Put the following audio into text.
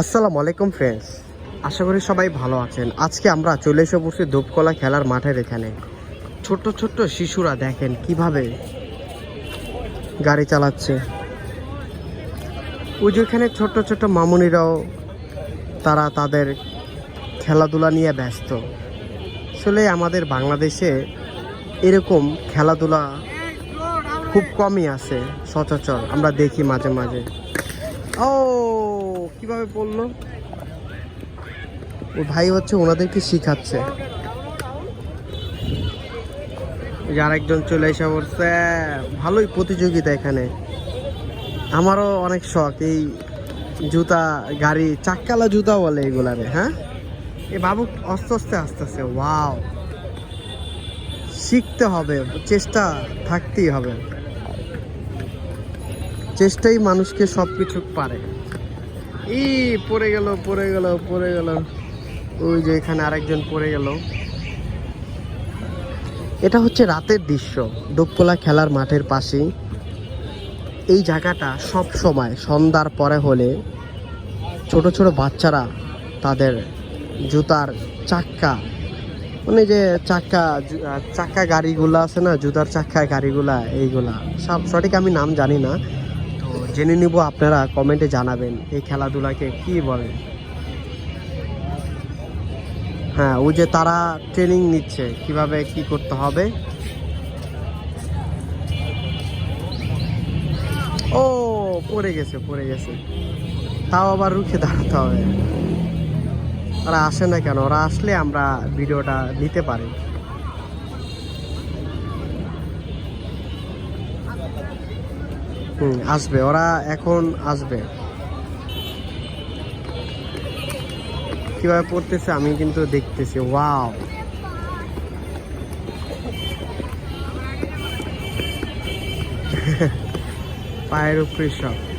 আসসালামু আলাইকুম ফ্রেন্ডস আশা করি সবাই ভালো আছেন। আজকে আমরা চলে এসে পড়ছি ধূপকলা খেলার মাঠের এখানে। ছোট্ট ছোট্ট শিশুরা দেখেন কীভাবে গাড়ি চালাচ্ছে। ওই যে ওখানে ছোট্ট ছোট্ট মামুনিরাও তারা তাদের খেলাধুলা নিয়ে ব্যস্ত। আসলে আমাদের বাংলাদেশে এরকম খেলাধুলা খুব কমই আছে, সচরাচর। আমরা দেখি মাঝে মাঝে। ও! কীভাবে পড়ল? ও ভাই হচ্ছে ওনাদেরকে শিখাচ্ছে। ওই যে আরেকজন চলে এসে পড়ছে। ভালোই প্রতিযোগিতা এখানে। আমারও অনেক শখ। এই জুতা গাড়ি চাক্কালা জুতা বলে এগুলারে হ্যাঁ? এ বাবু আস্তে আস্তে আস্তে আস্তে ওয়াও। শিখতে হবে চেষ্টা থাকতেই হবে। চেষ্টাই মানুষকে সব কিছু পারে। ই, পড়ে গেল পড়ে গেল পড়ে গেল। ওই যে এখানে আরেকজন পড়ে গেল। এটা হচ্ছে রাতের দৃশ্য ডোপকলা খেলার মাঠের পাশেই। এই জায়গাটা সব সময়, সন্ধ্যার পরে হলে ছোট ছোট বাচ্চারা তাদের জুতার চাক্কা মানে যে চাক্কা চাক্কা গাড়িগুলা আছে না, জুতার চাক্কা গাড়িগুলা, এইগুলা। সব সঠিক আমি নাম জানি না। জেনে নিব আপনারা কমেন্টে জানাবেন এই খেলাধুলাকে কি বলেন হ্যাঁ ওই যে তারা ট্রেনিং নিচ্ছে, কীভাবে কি করতে হবে? ও, পড়ে গেছে পড়ে গেছে। তাও আবার রুখে দাঁড়াতে হবে। ওরা আসে না কেন? ওরা আসলে আমরা ভিডিওটা নিতে পারি। হুম। আসবে ওরা এখন আসবে। কীভাবে পড়তেছে আমি কিন্তু দেখতেছি ওয়াও। পায়ের উপরে সব।